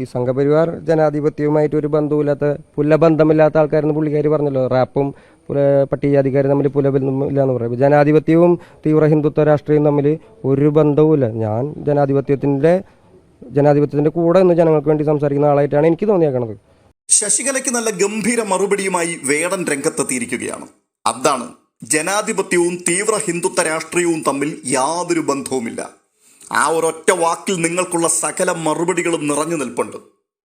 ഈ സംഘപരിവാർ ജനാധിപത്യവുമായിട്ട് ഒരു ബന്ധവുമില്ലാത്ത പുല്ലബന്ധമില്ലാത്ത ആൾക്കാരെന്ന് പുള്ളിക്കാർ പറഞ്ഞല്ലോ. റാപ്പും പട്ടികജാതിക്കാരും തമ്മിൽ പുലബന്ധമില്ല എന്ന് പറയും. ജനാധിപത്യവും തീവ്ര ഹിന്ദുത്വ രാഷ്ട്രീയവും തമ്മിൽ ഒരു ബന്ധവുമില്ല. ഞാൻ ജനാധിപത്യത്തിന്റെ ജനാധിപത്യത്തിന്റെ കൂടെ നിന്ന് ജനങ്ങൾക്ക് വേണ്ടി സംസാരിക്കുന്ന ആളായിട്ടാണ് എനിക്ക് തോന്നിയേക്കണത്. ശശികലയ്ക്ക് നല്ല ഗംഭീര മറുപടിയുമായി വേടൻ രംഗത്തെത്തിയിരിക്കുകയാണ്. അതാണ് ജനാധിപത്യവും തീവ്ര ഹിന്ദുത്വ രാഷ്ട്രീയവും തമ്മിൽ യാതൊരു ബന്ധവുമില്ല. ആ ഒരൊറ്റ വാക്കിൽ നിങ്ങൾക്കുള്ള സകല മറുപടികളും നിറഞ്ഞു നിൽപ്പുണ്ട്.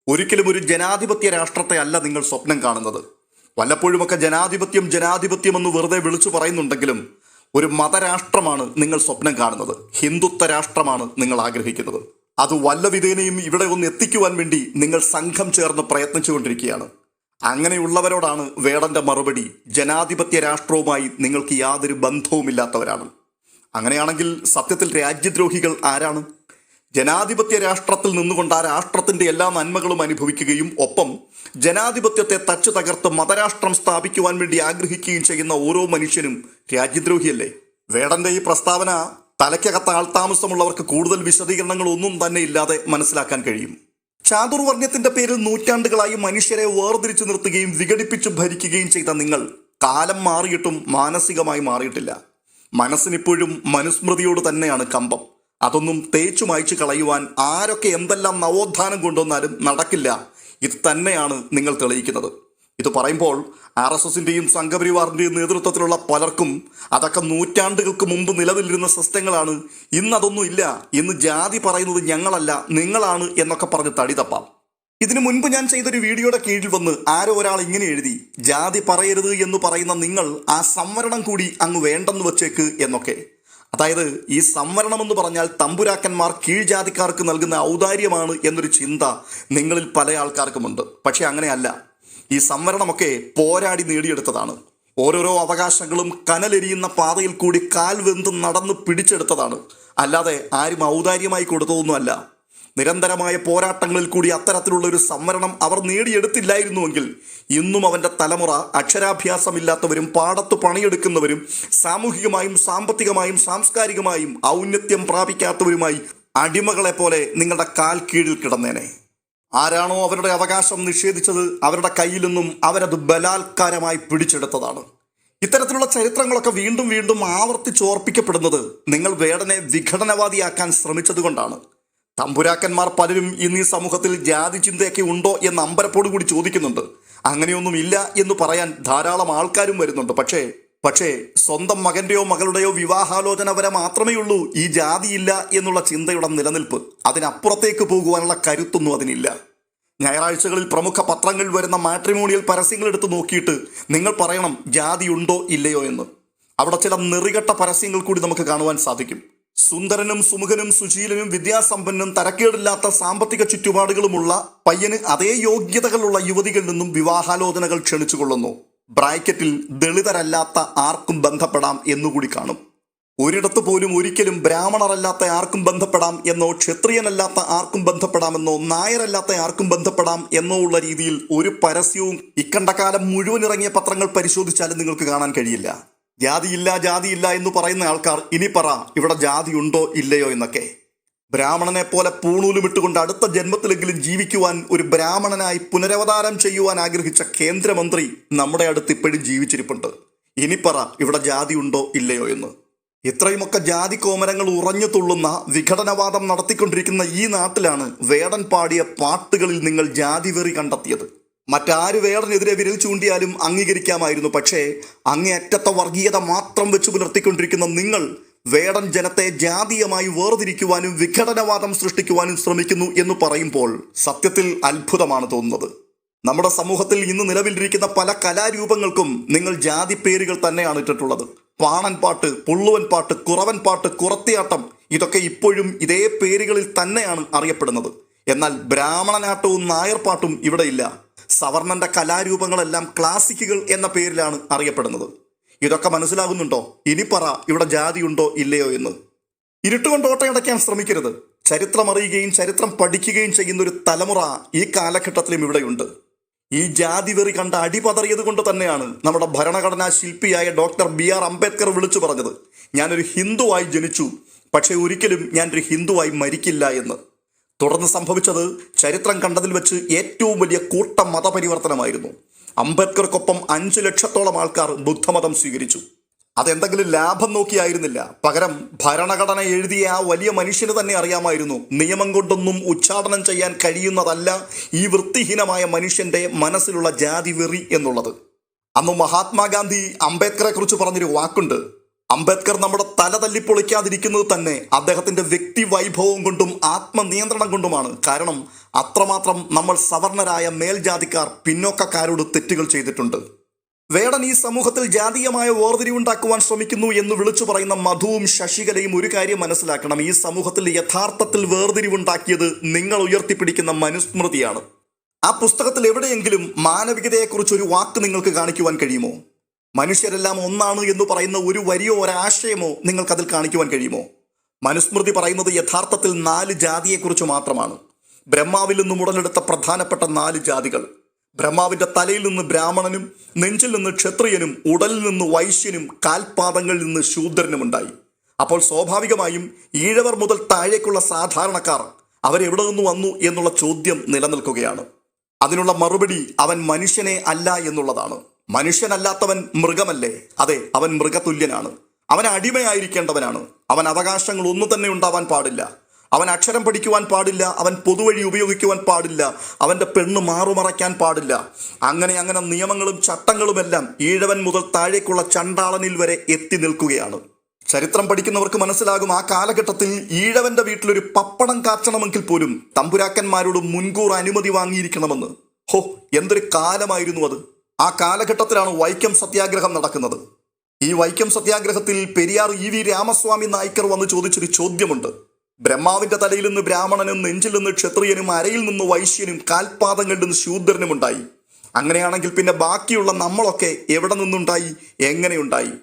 ഒരിക്കലും ഒരു ജനാധിപത്യ രാഷ്ട്രത്തെ അല്ല നിങ്ങൾ സ്വപ്നം കാണുന്നത്. വല്ലപ്പോഴുമൊക്കെ ജനാധിപത്യം ജനാധിപത്യം എന്ന് വെറുതെ വിളിച്ചു പറയുന്നുണ്ടെങ്കിലും ഒരു മതരാഷ്ട്രമാണ് നിങ്ങൾ സ്വപ്നം കാണുന്നത്. ഹിന്ദുത്വ രാഷ്ട്രമാണ് നിങ്ങൾ ആഗ്രഹിക്കുന്നത്. അത് വല്ല വിധേനയും ഇവിടെ ഒന്ന് എത്തിക്കുവാൻ വേണ്ടി നിങ്ങൾ സംഘം ചേർന്ന് പ്രയത്നിച്ചുകൊണ്ടിരിക്കുകയാണ്. അങ്ങനെയുള്ളവരോടാണ് വേടന്റെ മറുപടി ജനാധിപത്യ രാഷ്ട്രവുമായി നിങ്ങൾക്ക് യാതൊരു ബന്ധവുമില്ലാത്തവരാണ്. അങ്ങനെയാണെങ്കിൽ സത്യത്തിൽ രാജ്യദ്രോഹികൾ ആരാണ്? ജനാധിപത്യ രാഷ്ട്രത്തിൽ നിന്നുകൊണ്ട് ആ രാഷ്ട്രത്തിന്റെ എല്ലാ നന്മകളും അനുഭവിക്കുകയും ഒപ്പം ജനാധിപത്യത്തെ തച്ചു തകർത്ത് മതരാഷ്ട്രം സ്ഥാപിക്കുവാൻ വേണ്ടി ആഗ്രഹിക്കുകയും ചെയ്യുന്ന ഓരോ മനുഷ്യനും രാജ്യദ്രോഹിയല്ലേ? വേടന്റെ ഈ പ്രസ്താവന തലയ്ക്കകത്ത് ആൾതാമസമുള്ളവർക്ക് കൂടുതൽ വിശദീകരണങ്ങൾ ഒന്നും തന്നെ ഇല്ലാതെ മനസ്സിലാക്കാൻ കഴിയും. ചാതുർവർണയത്തിന്റെ പേരിൽ നൂറ്റാണ്ടുകളായി മനുഷ്യരെ വേർതിരിച്ചു നിർത്തുകയും വിഘടിപ്പിച്ചു ഭരിക്കുകയും ചെയ്ത നിങ്ങൾ കാലം മാറിയിട്ടും മാനസികമായി മാറിയിട്ടില്ല. മനസ്സിനിപ്പോഴും മനുസ്മൃതിയോട് തന്നെയാണ് കമ്പം. അതൊന്നും തേച്ചു മായ്ച്ചു കളയുവാൻ ആരൊക്കെ എന്തെല്ലാം നവോത്ഥാനം കൊണ്ടുവന്നാലും നടക്കില്ല. ഇത് തന്നെയാണ് നിങ്ങൾ തെളിയിക്കുന്നത്. ഇത് പറയുമ്പോൾ ആർ എസ് എസിന്റെയും സംഘപരിവാറിന്റെയും നേതൃത്വത്തിലുള്ള പലർക്കും അതൊക്കെ നൂറ്റാണ്ടുകൾക്ക് മുമ്പ് നിലവിലിരുന്ന സിസ്റ്റങ്ങളാണ് ഇന്നതൊന്നും ഇല്ല. ഇന്ന് ജാതി പറയുന്നത് ഞങ്ങളല്ല നിങ്ങളാണ് എന്നൊക്കെ പറഞ്ഞ് തടി തപ്പാം. ഇതിനു മുൻപ് ഞാൻ ചെയ്തൊരു വീഡിയോയുടെ കീഴിൽ വന്ന് ആരോ ഒരാൾ ഇങ്ങനെ എഴുതി ജാതി പറയരുത് എന്ന് പറയുന്ന നിങ്ങൾ ആ സംവരണം കൂടി അങ്ങ് വേണ്ടെന്ന് വച്ചേക്ക് എന്നൊക്കെ. അതായത് ഈ സംവരണം എന്ന് പറഞ്ഞാൽ തമ്പുരാക്കന്മാർ കീഴ്ജാതിക്കാർക്ക് നൽകുന്ന ഔദാര്യമാണ് എന്നൊരു ചിന്ത നിങ്ങളിൽ പല ആൾക്കാർക്കുമുണ്ട്. പക്ഷെ അങ്ങനെയല്ല. ഈ സംവരണമൊക്കെ പോരാടി നേടിയെടുത്തതാണ്. ഓരോരോ അവകാശങ്ങളും കനലെരിയുന്ന പാതയിൽ കൂടി കാൽ വെന്ത് നടന്ന് പിടിച്ചെടുത്തതാണ്. അല്ലാതെ ആരും ഔദാര്യമായി കൊടുത്തതൊന്നുമല്ല. നിരന്തരമായ പോരാട്ടങ്ങളിൽ കൂടി അത്തരത്തിലുള്ള ഒരു സംവരണം അവർ നേടിയെടുത്തില്ലായിരുന്നുവെങ്കിൽ ഇന്നും അവന്റെ തലമുറ അക്ഷരാഭ്യാസമില്ലാത്തവരും പാടത്ത് പണിയെടുക്കുന്നവരും സാമൂഹികമായും സാമ്പത്തികമായും സാംസ്കാരികമായും ഔന്നത്യം പ്രാപിക്കാത്തവരുമായി അടിമകളെ പോലെ നിങ്ങളുടെ കാൽ കീഴിൽ കിടന്നേനെ. ആരാണോ അവരുടെ അവകാശം നിഷേധിച്ചത് അവരുടെ കയ്യിൽ നിന്നും അവരത് ബലാത്കാരമായി പിടിച്ചെടുത്തതാണ്. ഇത്തരത്തിലുള്ള ചരിത്രങ്ങളൊക്കെ വീണ്ടും വീണ്ടും ആവർത്തിച്ചോർപ്പിക്കപ്പെടുന്നത് നിങ്ങൾ വേടനെ വിഘടനവാദിയാക്കാൻ ശ്രമിച്ചതുകൊണ്ടാണ്. തമ്പുരാക്കന്മാർ പലരും ഇന്ന് ഈ സമൂഹത്തിൽ ജാതി ചിന്തയൊക്കെ ഉണ്ടോ എന്ന് അമ്പരപ്പോട് കൂടി ചോദിക്കുന്നുണ്ട്. അങ്ങനെയൊന്നും ഇല്ല എന്ന് പറയാൻ ധാരാളം ആൾക്കാരും വരുന്നുണ്ട്. പക്ഷേ പക്ഷേ സ്വന്തം മകന്റെയോ മകളുടെയോ വിവാഹാലോചന വരെ മാത്രമേ ഉള്ളൂ ഈ ജാതിയില്ല എന്നുള്ള ചിന്തയുടെ നിലനിൽപ്പ്. അതിനപ്പുറത്തേക്ക് പോകുവാനുള്ള കരുത്തൊന്നും അതിനില്ല. ഞായറാഴ്ചകളിൽ പ്രമുഖ പത്രങ്ങളിൽ വരുന്ന മാട്രിമോണിയൽ പരസ്യങ്ങൾ എടുത്ത് നോക്കിയിട്ട് നിങ്ങൾ പറയണം ജാതി ഉണ്ടോ ഇല്ലയോ എന്ന്. അവിടെ ചില നെറികെട്ട പരസ്യങ്ങൾ കൂടി നമുക്ക് കാണുവാൻ സാധിക്കും. സുന്ദരനും സുമുഖനും സുശീലനും വിദ്യാസമ്പന്നും തരക്കേടില്ലാത്ത സാമ്പത്തിക ചുറ്റുപാടുകളുമുള്ള പയ്യന് അതേ യോഗ്യതകളുള്ള യുവതികളിൽ നിന്നും വിവാഹാലോചനകൾ ക്ഷണിച്ചുകൊള്ളുന്നു. ബ്രാക്കറ്റിൽ ദളിതരല്ലാത്ത ആർക്കും ബന്ധപ്പെടാം എന്നുകൂടി കാണും. ഒരിടത്ത് പോലും ഒരിക്കലും ബ്രാഹ്മണരല്ലാത്ത ആർക്കും ബന്ധപ്പെടാം എന്നോ ക്ഷത്രിയനല്ലാത്ത ആർക്കും ബന്ധപ്പെടാമെന്നോ നായരല്ലാത്ത ആർക്കും ബന്ധപ്പെടാം എന്നോ ഉള്ള രീതിയിൽ ഒരു പരസ്യവും ഇക്കണ്ട കാലം മുഴുവൻ ഇറങ്ങിയ പത്രങ്ങൾ പരിശോധിച്ചാലും നിങ്ങൾക്ക് കാണാൻ കഴിയില്ല. ജാതിയില്ല ജാതിയില്ല എന്ന് പറയുന്ന ആൾക്കാർ ഇനി പറ ഇവിടെ ജാതി ഉണ്ടോ ഇല്ലയോ എന്നൊക്കെ. ബ്രാഹ്മണനെ പോലെ പൂണൂലും ഇട്ടുകൊണ്ട് അടുത്ത ജന്മത്തിലെങ്കിലും ജീവിക്കുവാൻ ഒരു ബ്രാഹ്മണനായി പുനരവതാരം ചെയ്യുവാൻ ആഗ്രഹിച്ച കേന്ദ്രമന്ത്രി നമ്മുടെ അടുത്ത് ഇപ്പോഴും ജീവിച്ചിരിപ്പുണ്ട്. ഇനി പറ ഇവിടെ ജാതി ഉണ്ടോ ഇല്ലയോ എന്ന്. ഇത്രയുമൊക്കെ ജാതി കോമരങ്ങൾ ഉറഞ്ഞു തുള്ളുന്ന വിഘടനവാദം നടത്തിക്കൊണ്ടിരിക്കുന്ന ഈ നാട്ടിലാണ് വേടൻ പാടിയ പാട്ടുകളിൽ നിങ്ങൾ ജാതി വെറി കണ്ടെത്തിയത്. മറ്റാര് വേടനെതിരെ വിരൽ ചൂണ്ടിയാലും അംഗീകരിക്കാമായിരുന്നു. പക്ഷേ അങ്ങേയറ്റത്തെ വർഗീയത മാത്രം വെച്ച് പുലർത്തിക്കൊണ്ടിരിക്കുന്ന നിങ്ങൾ വേടൻ ജനത്തെ ജാതീയമായി വേർതിരിക്കുവാനും വിഘടനവാദം സൃഷ്ടിക്കുവാനും ശ്രമിക്കുന്നു എന്ന് പറയുമ്പോൾ സത്യത്തിൽ അത്ഭുതമാണ് തോന്നുന്നത്. നമ്മുടെ സമൂഹത്തിൽ ഇന്ന് നിലവിലിരിക്കുന്ന പല കലാരൂപങ്ങൾക്കും നിങ്ങൾ ജാതി പേരുകൾ തന്നെയാണ് ഇട്ടിട്ടുള്ളത്. പാണൻ പാട്ട് പുള്ളുവൻ പാട്ട് കുറവൻ പാട്ട് കുറത്തിയാട്ടം ഇതൊക്കെ ഇപ്പോഴും ഇതേ പേരുകളിൽ തന്നെയാണ് അറിയപ്പെടുന്നത്. എന്നാൽ ബ്രാഹ്മണനാട്ടവും നായർപാട്ടും ഇവിടെയില്ല സവർണന്റെ കലാരൂപങ്ങളെല്ലാം ക്ലാസിക്കുകൾ എന്ന പേരിലാണ് അറിയപ്പെടുന്നത്. ഇതൊക്കെ മനസ്സിലാകുന്നുണ്ടോ? ഇനി പറ ഇവിടെ ജാതിയുണ്ടോ ഇല്ലയോ എന്ന്. ഇരുട്ടുകൊണ്ട് ഓട്ടയടയ്ക്കാൻ ശ്രമിക്കരുത്. ചരിത്രം അറിയുകയും ചരിത്രം പഠിക്കുകയും ചെയ്യുന്ന ഒരു തലമുറ ഈ കാലഘട്ടത്തിലും ഇവിടെയുണ്ട്. ഈ ജാതി വെറി കണ്ട അടിപതറിയത് കൊണ്ട് തന്നെയാണ് നമ്മുടെ ഭരണഘടനാ ശില്പിയായ ഡോക്ടർ ബി ആർ അംബേദ്കർ വിളിച്ചു പറഞ്ഞത്. ഞാനൊരു ഹിന്ദുവായി ജനിച്ചു പക്ഷേ ഒരിക്കലും ഞാനൊരു ഹിന്ദുവായി മരിക്കില്ല എന്ന്. തുടർന്ന് സംഭവിച്ചത് ചരിത്രം കണ്ടതിൽ വെച്ച് ഏറ്റവും വലിയ കൂട്ട മതപരിവർത്തനമായിരുന്നു. അംബേദ്കർക്കൊപ്പം അഞ്ചു ലക്ഷത്തോളം ആൾക്കാർ ബുദ്ധമതം സ്വീകരിച്ചു. അതെന്തെങ്കിലും ലാഭം നോക്കിയായിരുന്നില്ല. പകരം ഭരണഘടന എഴുതിയ ആ വലിയ മനുഷ്യന് തന്നെ അറിയാമായിരുന്നു. നിയമം കൊണ്ടൊന്നും ഉച്ചാടനം ചെയ്യാൻ കഴിയുന്നതല്ല ഈ വൃത്തിഹീനമായ മനുഷ്യന്റെ മനസ്സിലുള്ള ജാതി വെറി എന്നുള്ളത്. അന്ന് മഹാത്മാഗാന്ധി അംബേദ്കറെ കുറിച്ച് പറഞ്ഞൊരു വാക്കുണ്ട്. അംബേദ്കർ നമ്മുടെ തല തല്ലിപ്പൊളിക്കാതിരിക്കുന്നത് തന്നെ അദ്ദേഹത്തിന്റെ വ്യക്തി വൈഭവം കൊണ്ടും ആത്മനിയന്ത്രണം കൊണ്ടുമാണ്. കാരണം അത്രമാത്രം നമ്മൾ സവർണരായ മേൽജാതിക്കാർ പിന്നോക്കക്കാരോട് തെറ്റുകൾ ചെയ്തിട്ടുണ്ട്. വേടൻ ഈ സമൂഹത്തിൽ ജാതീയമായ വേർതിരിവുണ്ടാക്കുവാൻ ശ്രമിക്കുന്നു എന്ന് വിളിച്ചു പറയുന്ന മധുവും ശശികലയും ഒരു കാര്യം മനസ്സിലാക്കണം. ഈ സമൂഹത്തിൽ യഥാർത്ഥത്തിൽ വേർതിരിവുണ്ടാക്കിയത് നിങ്ങൾ ഉയർത്തിപ്പിടിക്കുന്ന മനുസ്മൃതിയാണ്. ആ പുസ്തകത്തിൽ എവിടെയെങ്കിലും മാനവികതയെക്കുറിച്ച് ഒരു വാക്ക് നിങ്ങൾക്ക് കാണിക്കുവാൻ കഴിയുമോ? മനുഷ്യരെല്ലാം ഒന്നാണ് എന്ന് പറയുന്ന ഒരു വരിയോ ഒരാശയമോ നിങ്ങൾക്കതിൽ കാണിക്കുവാൻ കഴിയുമോ? മനുസ്മൃതി പറയുന്നത് യഥാർത്ഥത്തിൽ നാല് ജാതിയെക്കുറിച്ച് മാത്രമാണ്. ബ്രഹ്മാവിൽ നിന്നും ഉടലെടുത്ത പ്രധാനപ്പെട്ട നാല് ജാതികൾ. ബ്രഹ്മാവിന്റെ തലയിൽ നിന്ന് ബ്രാഹ്മണനും നെഞ്ചിൽ നിന്ന് ക്ഷത്രിയനും ഉടലിൽ നിന്ന് വൈശ്യനും കാൽപാദങ്ങളിൽ നിന്ന് ശൂദ്രനും ഉണ്ടായി. അപ്പോൾ സ്വാഭാവികമായും ഈഴവർ മുതൽ താഴേക്കുള്ള സാധാരണക്കാർ അവരെവിടെ നിന്ന് വന്നു എന്നുള്ള ചോദ്യം നിലനിൽക്കുകയാണ്. അതിനുള്ള മറുപടി അവൻ മനുഷ്യനെ അല്ല എന്നുള്ളതാണ്. മനുഷ്യനല്ലാത്തവൻ മൃഗമല്ലേ? അതെ അവൻ മൃഗതുല്യനാണ്. അവൻ അടിമയായിരിക്കേണ്ടവനാണ്. അവൻ അവകാശങ്ങൾ ഒന്നു തന്നെ ഉണ്ടാവാൻ പാടില്ല. അവൻ അക്ഷരം പഠിക്കുവാൻ പാടില്ല. അവൻ പൊതുവഴി ഉപയോഗിക്കുവാൻ പാടില്ല. അവന്റെ പെണ്ണ് മാറുമറയ്ക്കാൻ പാടില്ല. അങ്ങനെ അങ്ങനെ നിയമങ്ങളും ചട്ടങ്ങളുമെല്ലാം ഈഴവൻ മുതൽ താഴേക്കുള്ള ചണ്ടാളനിൽ വരെ എത്തി നിൽക്കുകയാണ്. ചരിത്രം പഠിക്കുന്നവർക്ക് മനസ്സിലാകും ആ കാലഘട്ടത്തിൽ ഈഴവന്റെ വീട്ടിലൊരു പപ്പടം കാച്ചണമെങ്കിൽ പോലും തമ്പുരാക്കന്മാരോട് മുൻകൂർ അനുമതി വാങ്ങിയിരിക്കണമെന്ന്. ഹോ എന്തൊരു കാലമായിരുന്നു അത്. ആ കാലഘട്ടത്തിലാണ് വൈക്കം സത്യാഗ്രഹം നടക്കുന്നത്. ഈ വൈക്കം സത്യാഗ്രഹത്തിൽ പെരിയാർ ഇ വി രാമസ്വാമി നായ്ക്കർ വന്ന് ചോദിച്ചൊരു ചോദ്യമുണ്ട്. ബ്രഹ്മാവിന്റെ തലയിൽ നിന്ന് ബ്രാഹ്മണനും നെഞ്ചിൽ നിന്ന് ക്ഷത്രിയനും അരയിൽ നിന്ന് വൈശ്യനും കാൽപാദങ്ങളിൽ നിന്ന് ശൂദ്രനും ഉണ്ടായി. അങ്ങനെയാണെങ്കിൽ പിന്നെ ബാക്കിയുള്ള നമ്മളൊക്കെ എവിടെ നിന്നുണ്ടായി? എങ്ങനെയുണ്ടായി?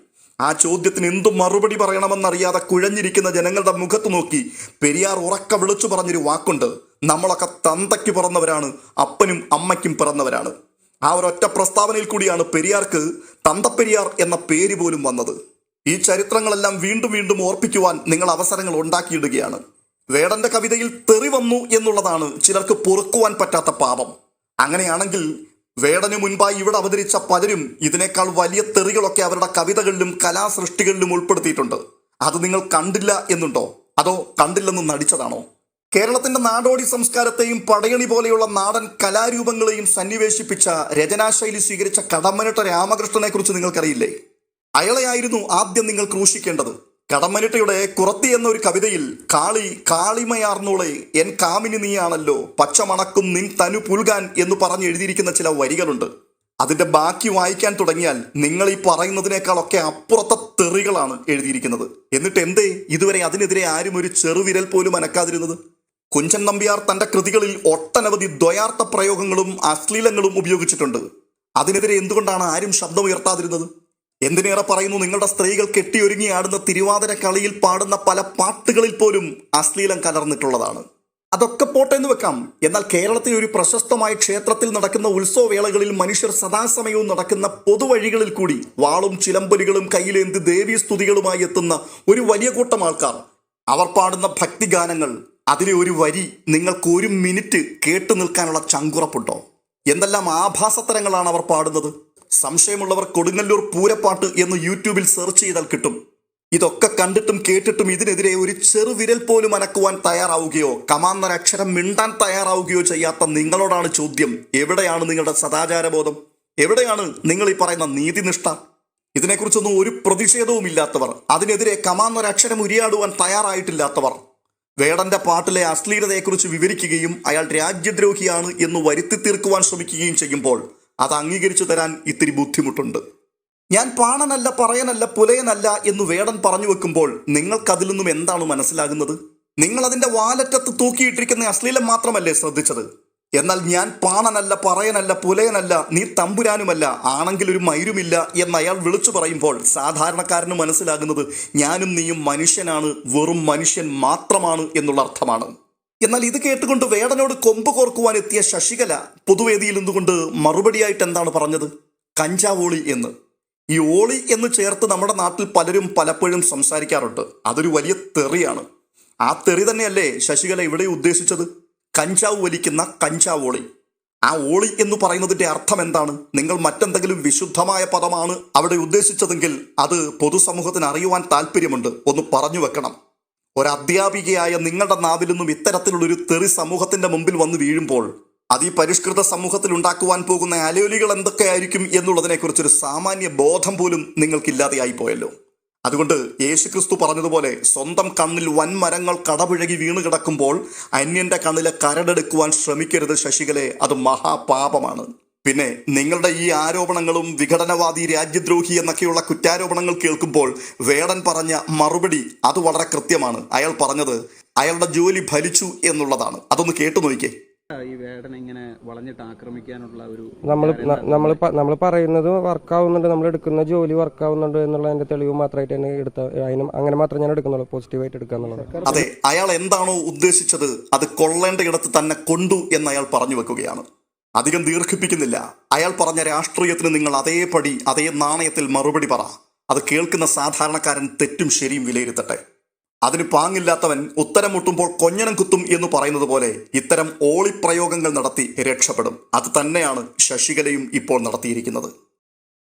ആ ചോദ്യത്തിന് എന്തു മറുപടി പറയണമെന്നറിയാതെ കുഴഞ്ഞിരിക്കുന്ന ജനങ്ങളുടെ മുഖത്ത് നോക്കി പെരിയാർ ഉറക്ക വിളിച്ചു പറഞ്ഞൊരു വാക്കുണ്ട്. നമ്മളൊക്കെ തന്തയ്ക്ക് പിറന്നവരാണ് അപ്പനും അമ്മയ്ക്കും പിറന്നവരാണ്. ആ ഒരൊറ്റ പ്രസ്താവനയിൽ കൂടിയാണ് പെരിയാർക്ക് തന്തപ്പെരിയാർ എന്ന പേര് പോലും വന്നത്. ഈ ചരിത്രങ്ങളെല്ലാം വീണ്ടും വീണ്ടും ഓർപ്പിക്കുവാൻ നിങ്ങൾ അവസരങ്ങൾ ഉണ്ടാക്കിയിടുകയാണ്. വേടന്റെ കവിതയിൽ തെറി വന്നു എന്നുള്ളതാണ് ചിലർക്ക് പൊറുക്കുവാൻ പറ്റാത്ത പാപം. അങ്ങനെയാണെങ്കിൽ വേടന് മുൻപായി ഇവിടെ അവതരിച്ച പലരും ഇതിനേക്കാൾ വലിയ തെറികളൊക്കെ അവരുടെ കവിതകളിലും കലാസൃഷ്ടികളിലും ഉൾപ്പെടുത്തിയിട്ടുണ്ട്. അത് നിങ്ങൾ കണ്ടില്ല എന്നുണ്ടോ? അതോ കണ്ടില്ലെന്ന് നടിച്ചതാണോ? കേരളത്തിന്റെ നാടോടി സംസ്കാരത്തെയും പടയണി പോലെയുള്ള നാടൻ കലാരൂപങ്ങളെയും സന്നിവേശിപ്പിച്ച രചനാശൈലി സ്വീകരിച്ച കടമ്മനിട്ട രാമകൃഷ്ണനെ കുറിച്ച് നിങ്ങൾക്കറിയില്ലേ? അയാളെയായിരുന്നു ആദ്യം നിങ്ങൾ ക്രൂശിക്കേണ്ടത്. കടമ്മനിട്ടയുടെ കുറത്തി എന്ന ഒരു കവിതയിൽ കാളി കാളിമയാർന്നോളെ എൻ കാമിനി നീയാണല്ലോ പച്ചമണക്കും നിൻ തനു പുൽകാൻ എന്ന് പറഞ്ഞ് എഴുതിയിരിക്കുന്ന ചില വരികളുണ്ട്. അതിന്റെ ബാക്കി വായിക്കാൻ തുടങ്ങിയാൽ നിങ്ങൾ ഈ പറയുന്നതിനേക്കാളൊക്കെ അപ്പുറത്തെ തെറികളാണ് എഴുതിയിരിക്കുന്നത്. എന്നിട്ട് എന്തേ ഇതുവരെ അതിനെതിരെ ആരും ഒരു ചെറുവിരൽ പോലും അനക്കാതിരുന്നത്? കുഞ്ചൻ നമ്പ്യാർ തന്റെ കൃതികളിൽ ഒട്ടനവധി ദ്വയാർത്ഥ പ്രയോഗങ്ങളും അശ്ലീലങ്ങളും ഉപയോഗിച്ചിട്ടുണ്ട്. അതിനെതിരെ എന്തുകൊണ്ടാണ് ആരും ശബ്ദമുയർത്താതിരുന്നത്? എന്തിനേറെ പറയുന്നു നിങ്ങളുടെ സ്ത്രീകൾ കെട്ടിയൊരുങ്ങി ആടുന്ന തിരുവാതിര കളിയിൽ പാടുന്ന പല പാട്ടുകളിൽ പോലും അശ്ലീലം കലർന്നിട്ടുള്ളതാണ്. അതൊക്കെ പോട്ടെ എന്ന് വെക്കാം. എന്നാൽ കേരളത്തിലെ ഒരു പ്രശസ്തമായ ക്ഷേത്രത്തിൽ നടക്കുന്ന ഉത്സവവേളകളിൽ മനുഷ്യർ സദാസമയവും നടക്കുന്ന പൊതുവഴികളിൽ കൂടി വാളും ചിലമ്പലുകളും കയ്യിലേന്തി ദേവീസ്തുതികളുമായി എത്തുന്ന ഒരു വലിയ കൂട്ടം ആൾക്കാർ. അവർ പാടുന്ന ഭക്തിഗാനങ്ങൾ അതിലെ ഒരു വരി നിങ്ങൾക്ക് ഒരു മിനിറ്റ് കേട്ടു നിൽക്കാനുള്ള ചങ്കുറപ്പുണ്ടോ? എന്തെല്ലാം ആഭാസത്തരങ്ങളാണ് അവർ പാടുന്നത്? സംശയമുള്ളവർ കൊടുങ്ങല്ലൂർ പൂരപ്പാട്ട് എന്ന് യൂട്യൂബിൽ സെർച്ച് ചെയ്താൽ കിട്ടും. ഇതൊക്കെ കണ്ടിട്ടും കേട്ടിട്ടും ഇതിനെതിരെ ഒരു ചെറുവിരൽ പോലും അനക്കുവാൻ തയ്യാറാവുകയോ കമാന്നൊരക്ഷരം മിണ്ടാൻ തയ്യാറാവുകയോ ചെയ്യാത്ത നിങ്ങളോടാണ് ചോദ്യം. എവിടെയാണ് നിങ്ങളുടെ സദാചാരബോധം? എവിടെയാണ് നിങ്ങൾ ഈ പറയുന്ന നീതിനിഷ്ഠ? ഇതിനെക്കുറിച്ചൊന്നും ഒരു പ്രതിഷേധവും ഇല്ലാത്തവർ അതിനെതിരെ കമാന്നൊരക്ഷരം ഉരിയാടുവാൻ തയ്യാറായിട്ടില്ലാത്തവർ. വേടന്റെ പാട്ടിലെ അശ്ലീലതയെക്കുറിച്ച് വിവരിക്കുകയും അയാൾ രാജ്യദ്രോഹിയാണ് എന്ന് വരുത്തി തീർക്കുവാൻ ശ്രമിക്കുകയും ചെയ്യുമ്പോൾ അത് അംഗീകരിച്ചു തരാൻ ഇത്തിരി ബുദ്ധിമുട്ടുണ്ട്. ഞാൻ പാണനല്ല പറയനല്ല പുലയനല്ല എന്ന് വേടൻ പറഞ്ഞു വെക്കുമ്പോൾ നിങ്ങൾക്കതിൽ നിന്നും എന്താണ് മനസ്സിലാകുന്നത്? നിങ്ങൾ അതിന്റെ വാലറ്റത്ത് തൂക്കിയിട്ടിരിക്കുന്ന അശ്ലീലം മാത്രമല്ലേ ശ്രദ്ധിച്ചത്? എന്നാൽ ഞാൻ പാണനല്ല പറയനല്ല പുലയനല്ല നീ തമ്പുരാനുമല്ല ആണെങ്കിൽ ഒരു മൈരുമില്ല എന്ന് അയാൾ വിളിച്ചു പറയുമ്പോൾ സാധാരണക്കാരന് മനസ്സിലാകുന്നത് ഞാനും നീയും മനുഷ്യനാണ് വെറും മനുഷ്യൻ മാത്രമാണ് എന്നുള്ള അർത്ഥമാണ്. എന്നാൽ ഇത് കേട്ടുകൊണ്ട് വേടനോട് കൊമ്പ് കോർക്കുവാൻ എത്തിയ ശശികല പൊതുവേദിയിൽ നിന്നുകൊണ്ട് മറുപടിയായിട്ട് എന്താണ് പറഞ്ഞത്? കഞ്ചാവോളി എന്ന്. ഈ ഓളി എന്ന് ചേർത്ത് നമ്മുടെ നാട്ടിൽ പലരും പലപ്പോഴും സംസാരിക്കാറുണ്ട്. അതൊരു വലിയ തെറിയാണ്. ആ തെറി തന്നെയല്ലേ ശശികല ഇവിടെ ഉദ്ദേശിച്ചത്? കഞ്ചാവ് വലിക്കുന്ന കഞ്ചാവ് ഓളി. ആ ഓളി എന്ന് പറയുന്നതിന്റെ അർത്ഥം എന്താണ്? നിങ്ങൾ മറ്റെന്തെങ്കിലും വിശുദ്ധമായ പദമാണ് അവിടെ ഉദ്ദേശിച്ചതെങ്കിൽ അത് പൊതുസമൂഹത്തിന് അറിയുവാൻ താല്പര്യമുണ്ട് ഒന്ന് പറഞ്ഞു വെക്കണം. ഒരു അധ്യാപികയായ നിങ്ങളുടെ നാവിൽ നിന്നും ഇത്തരത്തിലുള്ളൊരു തെറി സമൂഹത്തിന്റെ മുമ്പിൽ വന്ന് വീഴുമ്പോൾ അത് ഈ പരിഷ്കൃത സമൂഹത്തിൽ ഉണ്ടാക്കുവാൻ പോകുന്ന അലോലികൾ എന്തൊക്കെയായിരിക്കും എന്നുള്ളതിനെക്കുറിച്ചൊരു സാമാന്യ ബോധം പോലും നിങ്ങൾക്കില്ലാതെയായി പോയല്ലോ. അതുകൊണ്ട് യേശുക്രിസ്തു പറഞ്ഞതുപോലെ സ്വന്തം കണ്ണിൽ വൻമരങ്ങൾ കടപുഴകി വീണ് കിടക്കുമ്പോൾ അന്യന്റെ കണ്ണിലെ കരടെടുക്കുവാൻ ശ്രമിക്കരുത് ശശികലെ അത് മഹാപാപമാണ്. പിന്നെ നിങ്ങളുടെ ഈ ആരോപണങ്ങളും വിഘടനവാദി രാജ്യദ്രോഹി എന്നൊക്കെയുള്ള കുറ്റാരോപണങ്ങൾ കേൾക്കുമ്പോൾ വേടൻ പറഞ്ഞ മറുപടി അത് വളരെ കൃത്യമാണ്. അയാൾ പറഞ്ഞത് അയാളുടെ ജോലി ഫലിച്ചു എന്നുള്ളതാണ്. അതൊന്ന് കേട്ടു നോക്കിക്കേ ഈ ഇങ്ങനെ വളഞ്ഞിട്ട് ആക്രമിക്കാനുള്ള ഒരു നമ്മൾ നമ്മൾ നമ്മൾ പറയുന്നത് വർക്കാവുന്നുണ്ട് നമ്മൾ എടുക്കുന്ന ജോലി വർക്കാവുന്നുണ്ട് എന്നുള്ളതിന്റെ തെളിവ് മാത്രമായിട്ട് തന്നെ എടുത്ത അതിന് അങ്ങനെ മാത്രം ഞാൻ എടുക്കുന്നുള്ളൂ. പോസിറ്റീവായിട്ട് എടുക്കാന്നുള്ളത് അതെ അയാൾ എന്താണോ ഉദ്ദേശിച്ചത് അത് കൊള്ളേണ്ടയിടത്ത് തന്നെ കൊണ്ടു എന്ന് അയാൾ പറഞ്ഞു വെക്കുകയാണ്. അധികം ദീർഘിപ്പിക്കുന്നില്ല. അയാൾ പറഞ്ഞ രാഷ്ട്രീയത്തിന് നിങ്ങൾ അതേപടി അതേ നാണയത്തിൽ മറുപടി പറ. അത് കേൾക്കുന്ന സാധാരണക്കാരൻ തെറ്റും ശരിയും വിലയിരുത്തട്ടെ. അതിന് പാങ്ങില്ലാത്തവൻ ഉത്തരം മുട്ടുമ്പോൾ കൊഞ്ഞനം കുത്തും എന്ന് പറയുന്നത് പോലെ ഇത്തരം ഓളിപ്രയോഗങ്ങൾ നടത്തി രക്ഷപ്പെടും. അത് തന്നെയാണ് ശശികലയും ഇപ്പോൾ നടത്തിയിരിക്കുന്നത്.